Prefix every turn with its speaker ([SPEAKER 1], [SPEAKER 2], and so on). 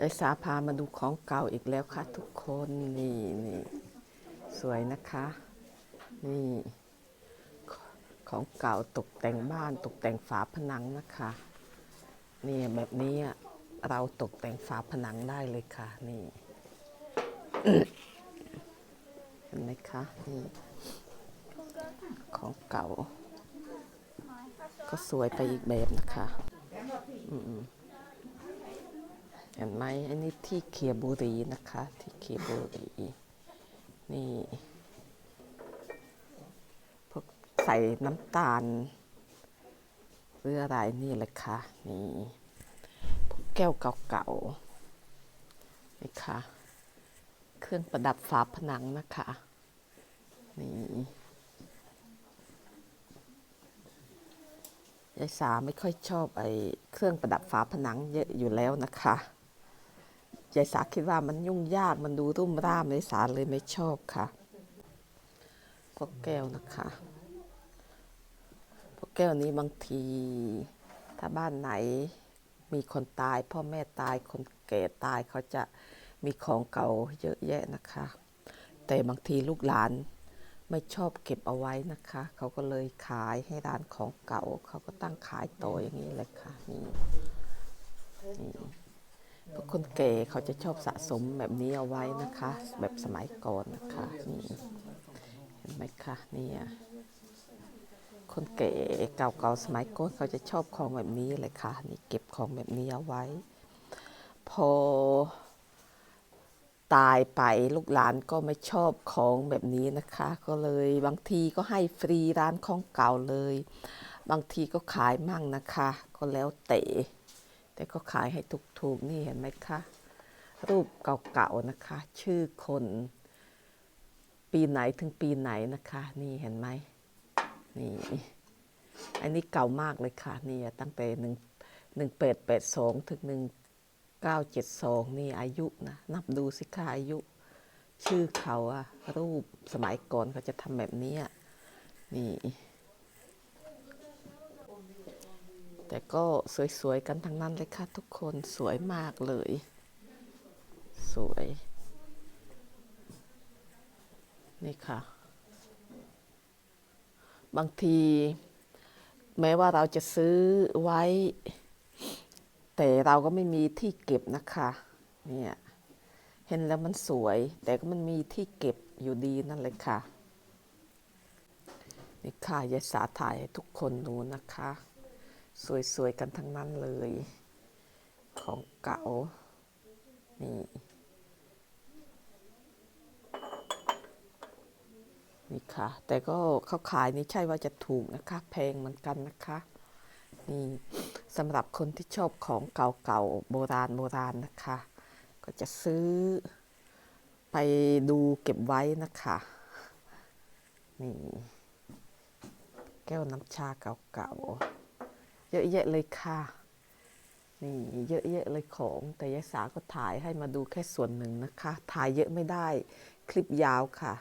[SPEAKER 1] ยายสาพามาดูของเก่าอีกแล้วค่ะทุกคนนี่นี่สวยนะคะ นี่ ของเก่าตกแต่งบ้านตกแต่งฝาผนังนะคะนี่แบบนี้เราตกแต่งฝาผนังได้เลยค่ะ นี่เห็นไหมคะนี่ของเก่า ก็สวยไปอีกแบบนะคะ อืม เห็นไหมอันนี้ที่เคียบุรีนะคะ ที่เคียบุรีนี่พวกใส่น้ำตาลหรืออะไรนี่แหละค่ะนี่พวกแก้วเก่าๆนี่ค่ะ เครื่องประดับฝาผนังนะคะนี่ยายสาไม่ค่อยชอบไอ้เครื่องประดับฝาผนังเยอะอยู่แล้วนะคะ ยายสาคิดว่ามันยุ่งยากมันดูรุ่มร่ามยายสาเลยไม่ชอบค่ะพวกแก้วนะคะพวกแก้วนี้บางที ถ้าบ้านไหนมีคนตาย พ่อแม่ตายคนแก่ตายเขาจะมีของเก่าเยอะแยะนะคะ แต่บางทีลูกหลานไม่ชอบเก็บเอาไว้นะคะ เขาก็เลยขายให้ร้านของเก่า เขาก็ตั้งขายต่ออย่างนี้เลยค่ะนี่นี่ พวกคนแก่เขาจะชอบสะสมแบบนี้เอาไว้นะคะ แบบสมัยก่อนนะคะนี่เห็นไหมคะนี่คนแก่เก่าๆสมัยก่อนเขาจะชอบของแบบนี้เลยค่ะนี่เก็บของแบบนี้เอาไว้ พอตายไปลูกหลานก็ไม่ชอบของแบบนี้นะคะ ก็เลยบางทีก็ให้ฟรีร้านของเก่าเลย บางทีก็ขายมั่งนะคะ ก็แล้วแต่ แต่ก็ขายให้ถูกๆนี่เห็นไหมคะรูปเก่าๆนะคะ ชื่อคน ปีไหนถึงปีไหนนะคะ นี่เห็นไหมนี่อันนี้เก่ามากเลยค่ะนี่ตั้งแต่หนึ่งหนึ่งแปดแปดสองถึงหนึ่ง972นี่อายุนะนับดูสิค่ะอายุ ชื่อเขาอะรูปสมัยก่อนเขาจะทำแบบนี้อะนี่ แต่ก็สวยๆกันทั้งนั้นเลยค่ะทุกคนสวยมากเลย สวย นี่ค่ะ บางที แม้ว่าเราจะซื้อไว้ แต่เราก็ไม่มีที่เก็บนะคะ เนี่ย เห็นแล้วมันสวย แต่ก็มันมีที่เก็บอยู่ดีนั่นเลยค่ะ นี่ค่ะยายสาถ่ายให้ทุกคนดูนะคะ สวย ๆ กันทั้งนั้นเลย ของเก่า นี่ นี่ค่ะ แต่ก็เขาขายนี่ใช่ว่าจะถูกนะคะ แพงเหมือนกันนะคะ นี่สำหรับคนที่ชอบของเก่าๆ โบราณโบราณนะคะ ก็จะซื้อไปดูเก็บไว้นะคะนี่แก้วน้ำชาเก่าๆ ยอะแยะเลยค่ะ นี่เยอะแยะเลยของ แต่ยายสาก็ถ่ายให้มาดูแค่ส่วนหนึ่งนะคะ ถ่ายเยอะไม่ได้ คลิปยาวค่ะ